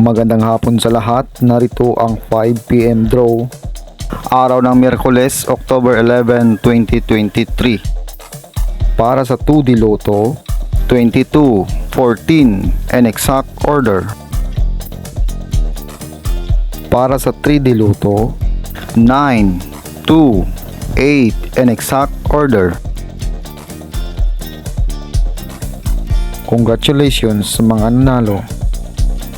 Magandang hapon sa lahat. Narito ang 5pm draw. Araw ng Miyerkules, October 11, 2023. Para sa 2D Lotto, 22, 14, and exact order. Para sa 3D Lotto, 9, 2, 8, and exact order. Congratulations sa mga nanalo.